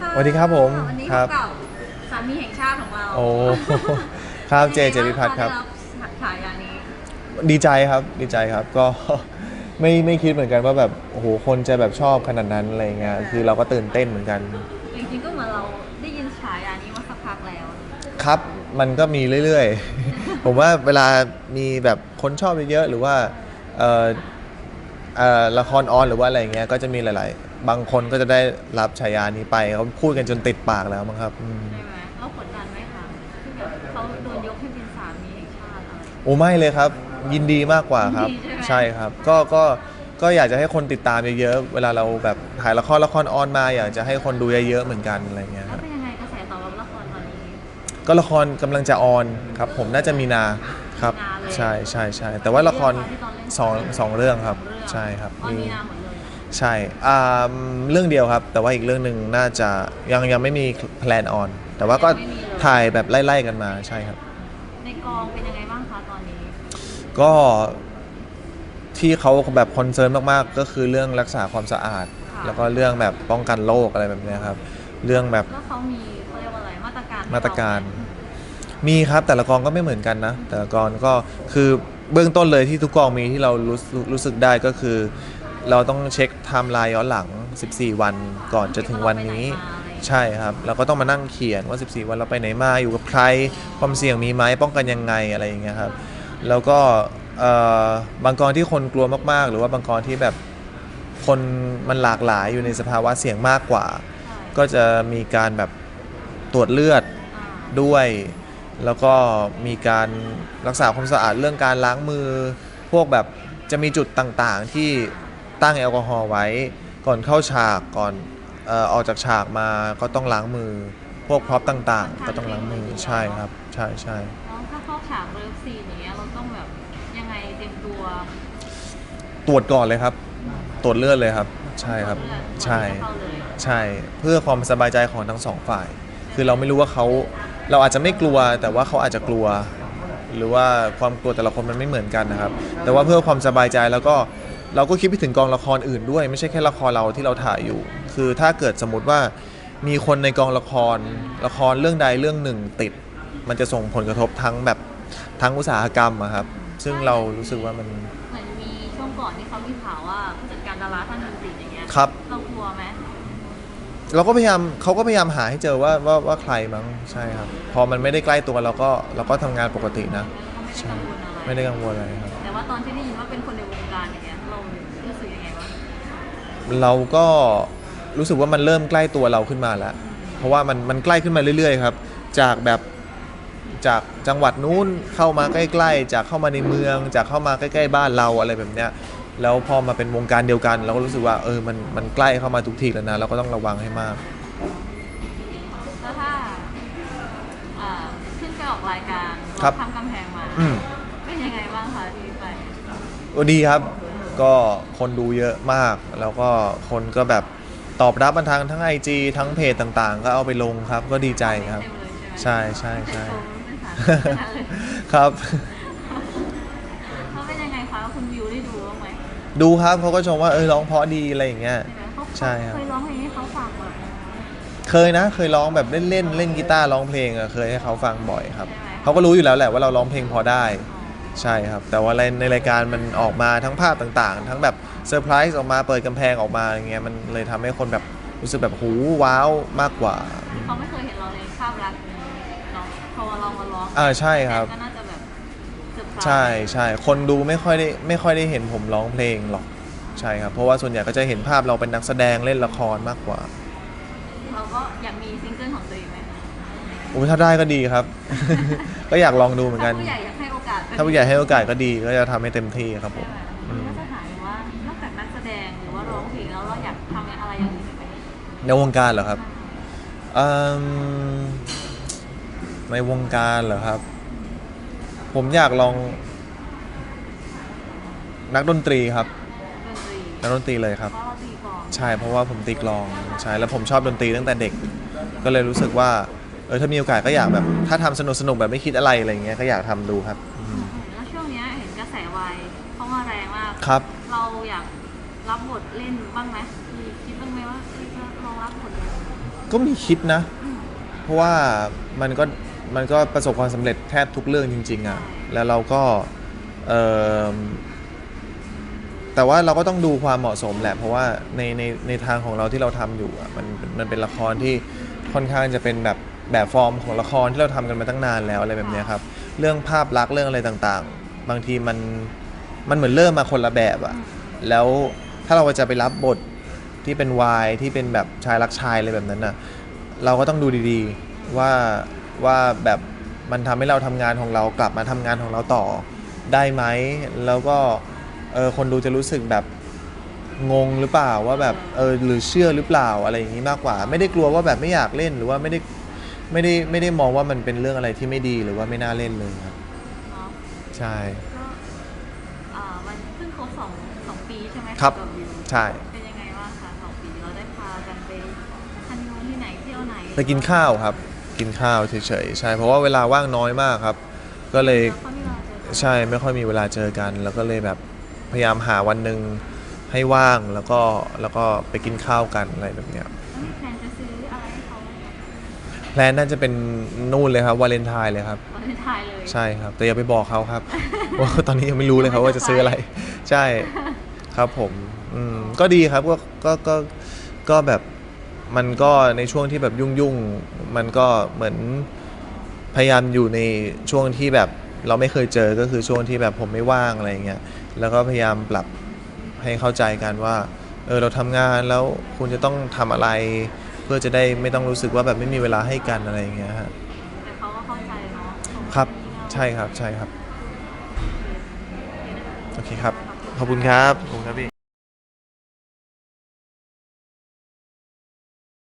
ค่ะสวัสดีครับผมวันนี้ครับพบกับสามีแห่งชาติของเราโอ้ ครับเจเจพิพัฒน์ครับได้รับฉายานี้ดีใจครับดีใจครับก็ ไม่ไม่คิดเหมือนกันว่าแบบโอ้โหคนจะแบบชอบขนาดนั้นอะไรเงี้ยคือเราก็ตื่นเต้นเหมือนกัน จริงๆก็เหมือนเราได้ยินฉายานี้มาสักพักแล้ว ครับมันก็มีเรื่อยๆ ผมว่าเวลามีแบบคนชอบเยอะๆหรือว่าเอ่อเอ่อละครออนหรือว่าอะไรเงี้ยก็จะมีหลายๆ บางคนก็จะได้รับฉายานี้ไปเขาพูดกันจนติดปากแล้วมั้งครับอืม ใช่ไหมเรากดดันไหมคะที่แบบเขาโดนยกให้เป็นสามีแห่งชาติอะไร โอ้ไม่เลยครับ ยินดีมากกว่าครับ ยินดีใช่ไหม ใช่ครับ ก็ก็ก็อยากจะให้คนติดตามเยอะๆเวลาเราแบบถ่ายละครละครออนมา อยากจะให้คนดูเยอะๆเหมือนกันอะไรเงี้ยแล้ควรับเป็นยังไงกระแสตอบรับละครตอนนี้ ก็ละครกำลังจะออนครับ ผมน่าจะมีนาครับ มีนาเลย ใช่ใช่ใช่แต่ว่าละครสองสองเรื่องครับสองเรื่องใช่ครับอ๋อมีมีนาหมดเลย ใช่อ่าเรื่องเดียวครับ แต่ว่าอีกเรื่องหนึ่งน่าจะยังยังไม่มีแพลนออน แต่ว่าก็ถ่ายแบบไล่ๆกันมาใช่ครับ ในกองเป็นยังไงบ้างคะตอนนี้ ก็ที่เขาแบบคอนเซิร์นมากๆ ก็คือเรื่องรักษาความสะอาด ค่ะ แล้วก็เรื่องแบบป้องกันโรคอะไรแบบเนี้ยครับ เรื่องแบบแล้วเขามีเขาเรียกว่าอะไรมาตรการให้มาตรการเไหมมีครับแต่ละกองก็ไม่เหมือนกันนะ แต่ละกองก็คือเบื้องต้นเลยที่ทุกกองมีที่เรารู้สึกรู้สึกได้ก็คือ เราต้องเช็คไทม์ไลน์ย้อนหลัง 14 วันก่อนจะถึงวันนี้ ใช่ครับ เราก็ต้องมานั่งเขียนว่า 14 วันเราไปไหนมาอยู่กับใคร ความเสี่ยงมีไหมป้องกันยังไงอะไรอย่างเงี้ยครับ แล้วก็เอ่อบางกองที่คนกลัวมากๆ หรือว่าบางกองที่แบบคนมันหลากหลายอยู่ในสภาวะเสี่ยงมากกว่าใช่ก็จะมีการแบบตรวจเลือดอ่าด้วย แล้วก็มีการรักษาความสะอาดเรื่องการล้างมือ พวกแบบจะมีจุดต่างๆที่ ตั้งแอลกอฮอล์ไว้ ก่อนเข้าฉากก่อนเอ่อออกจากฉากมาก็ต้องล้างมือ พวกพร็อพต่างๆ ก็ต้องล้างมือใช่ครับ ใช่ใช่แล้วถ้าเข้าฉากเลิฟซีนอย่างเงี้ยเราต้องแบบยังไงเตรียมตัวตรวจก่อนเลยครับ ตรวจเลือดเลยครับ ใช่ครับเลือดใช่ก่อนที่จะเข้าเลยใช่เพื่อความสบายใจของทั้งสองฝ่าย คือเราไม่รู้ว่าเขาเราอาจจะไม่กลัวแต่ว่าเขาอาจจะกลัว หรือว่าความกลัวแต่ละคนมันไม่เหมือนกันนะครับ แต่ว่าเพื่อความสบายใจแล้วก็ เราก็คิดไปถึงกองละครอื่นด้วย ไม่ใช่แค่ละครเราที่เราถ่ายอยู่ คือถ้าเกิดสมมติว่ามีคนในกองละครละครเรื่องใดเรื่องหนึ่งติด มันจะส่งผลกระทบทั้งแบบทั้งอุตสาหกรรมอะครับ ซึ่งเรารู้สึกว่ามันเหมือนมีช่วงก่อนที่เขามีข่าวว่าผู้จัดการดาราท่านหนึงติดอย่างเงี้ยครับ เรากลัวไหมเราก็พยายามเขาก็พยายามหาให้เจอว่าว่าว่าใครมั้งใช่ครับ พอมันไม่ได้ใกล้ตัวเราก็เราก็ทำงานปกตินะแล้วก็ใช่ไม่ได้กังวลอะไรไม่ได้กังวลอะไรครับ แต่ว่าตอนที่ได้ยินว่าเป็นคนในวงการอย่างเงี้ยเรารู้สึกยังไงวะ เราก็รู้สึกว่ามันเริ่มใกล้ตัวเราขึ้นมาแล้ว เพราะว่ามันมันใกล้ขึ้นมาเรื่อยๆครับ จากแบบจากจังหวัดนู้นเข้ามาใกล้ ๆ จากเข้ามาในเมือง จากเข้ามาใกล้ๆบ้านเราอะไรแบบเนี้ยแล้วพอมาเป็นวงการเดียวกัน เราก็รู้สึกว่าเออมันมันใกล้เข้ามาทุกทีแล้วนะเราก็ต้องระวังให้มากแล้วถ้าอ่าขึ้นไปออกรายการครับ ทำกำแพงมา อืมเป็นยังไงบ้างคะที่ไป โอ้ดีครับ ก็คนดูเยอะมาก แล้วก็คนก็แบบตอบรับมันทางทั้ง IG ทั้งเพจต่างๆ ก็เอาไปลงครับ ก็ดีใจครับเต็มเลยใช่ไหมใช่ใช่ใช่เป็นสาธารณะเลยครับเขาเป็นยังไงคะคุณวิวได้ดูบ้างไหมดูครับเขาก็ชมว่าเออร้องเพราะดีอะไรอย่างเงี้ยใช่ไหมเขาใช่ครับเคยร้องเพลงให้เขาฟังไหมเคยนะ เคยร้องแบบเล่นเล่นๆเล่นกีตาร์ร้องเพลงอะเคยให้เขาฟังบ่อยครับใช่ไหมเขาก็รู้อยู่แล้วแหละว่าเราร้องเพลงพอได้ ใช่ครับ แต่ว่าในในรายการมันออกมาทั้งภาพต่างๆ ทั้งแบบเซอร์ไพรส์ออกมาเปิดกำแพงออกมาอย่างเงี้ยมันเลยทำให้คนแบบรู้สึกแบบหูว้าวมากกว่าเขาไม่เคยเห็นเราในภาพลักษณ์นี้เนาะพอเรามาร้องอ่าใช่ครับก็น่าจะแบบเซอร์ไพรส์ใช่ใช่คนดูไม่ค่อยได้ไม่ค่อยได้เห็นผมร้องเพลงหรอกใช่ครับเพราะว่าส่วนใหญ่ก็จะเห็นภาพเราเป็นนักแสดงเล่นละครมากกว่าเราก็อยากมีซิงเกิลของตัวเองไหมโอ้ถ้าได้ก็ดีครับ ก็อยากลองดูเหมือนกันถ้าผู้ใหญ่อยากให้โอกาสก็ ถ้าผู้ใหญ่ให้โอกาสก็ดีก็จะทำให้เต็มที่ครับผมใช่ไหมก็จะถามว่านอกจากนักแสดงหรือว่าร้องเพลงแล้วเราอยากทำอะไรอย่างอื่นอีกไหมในวงการเหรอครับอืมในวงการเหรอครับ ผมอยากลอง นักดนตรีครับ ดนตรีนักดนตรีเลยครับ เพราะเราตีกลองใช่เพราะว่าผมตีกลองใช่แล้วผมชอบดนตรีตั้งแต่เด็ก ก็เลยรู้สึกว่าเออถ้ามีโอกาสก็อยากแบบ ถ้าทำสนุกสนุกๆแบบไม่คิดอะไรอะไรเงี้ยก็อยากทำดูครับอื ครับ เราอยากรับบทเล่นบ้างไหมมีคิดบ้างไหมว่าเอ้ยจะลองรับบทเล่นก็มีคิดนะ เพราะว่ามันก็มันก็ประสบความสำเร็จแทบทุกเรื่องจริง ๆอะ่ะแล้วเราก็เออแต่ว่าเราก็ต้องดูความเหมาะสมแหละ เพราะว่าในในในทางของเราที่เราทำอยู่อะมันมันเป็นละครที่ค่อนข้างจะเป็นแบบแบบฟอร์มของละครที่เราทำกันมาตั้งนานแล้วอะไรแบบเนี้ยครับ เรื่องภาพลักษณ์เรื่องอะไรต่างๆ บางทีมัน มันเหมือนเริ่มมาคนละแบบอะแล้วถ้าเราจะไปรับบทที่เป็นวายที่เป็นแบบชายรักชายอะไรแบบนั้นน่ะเราก็ต้องดูดีๆว่าว่าแบบมันทำให้เราทำงานของเรากลับมาทำงานของเราต่อได้ไหมแล้วก็เออคนดูจะรู้สึกแบบงงหรือเปล่าว่าแบบเออหรือเชื่อหรือเปล่าอะไรอย่างนี้มากกว่า ไม่ได้กลัวว่าแบบไม่อยากเล่นหรือว่าไม่ได้ไม่ได้ไม่ได้มองว่ามันเป็นเรื่องอะไรที่ไม่ดีหรือว่าไม่น่าเล่นเลยครับเนาะใช่ บสองสองปีใช่ไหมครับกัวิวใช่ เป็นยังไงบ้างคะสองปีเราได้พากันไปฮันนีมูนที่ไหนเที่ยวไหนไปกินข้าวครับ กินข้าวเฉยๆใช่ เพราะว่าเวลาว่างน้อยมากครับ ก็เลยแล้วก็มีเวลาเจอกันใช่ไม่ค่อยมีเวลาเจอกัน แล้วก็เลยแบบพยายามหาวันหนึ่งให้ว่างแล้วก็แล้วก็ไปกินข้าวกันอะไรแบบเนี้ย แพลนน่าจะเป็นนู่นเลยครับวาเลนไทน์เลยครับ วันไทายเลยใช่ครับ แต่อย่าไปบอกเขาครับ ว่าตอนนี้ยังไม่รู้เลยครับ ว่าจะซื้ออะไร ใช่ครับผมอืมก็ดีครับก็ก็ก็ก็แบบมันก็ในช่วงที่แบบยุ่งๆมันก็เหมือนพยายามอยู่ในช่วงที่แบบเราไม่เคยเจอก็คือช่วงที่แบบผมไม่ว่างอะไรอย่างเงี้ยแล้วก็พยายามปรับให้เข้าใจกันว่าเออเราทำงานแล้วคุณจะต้องทำอะไร เพื่อจะได้ไม่ต้องรู้สึกว่าแบบไม่มีเวลาให้กันอะไรอย่างเงี้ยฮะแต่เขาก็เข้าใจเนาะครับใช่ครับใช่ครับโอเคครับขอบคุณครับขอบคุณครับพี่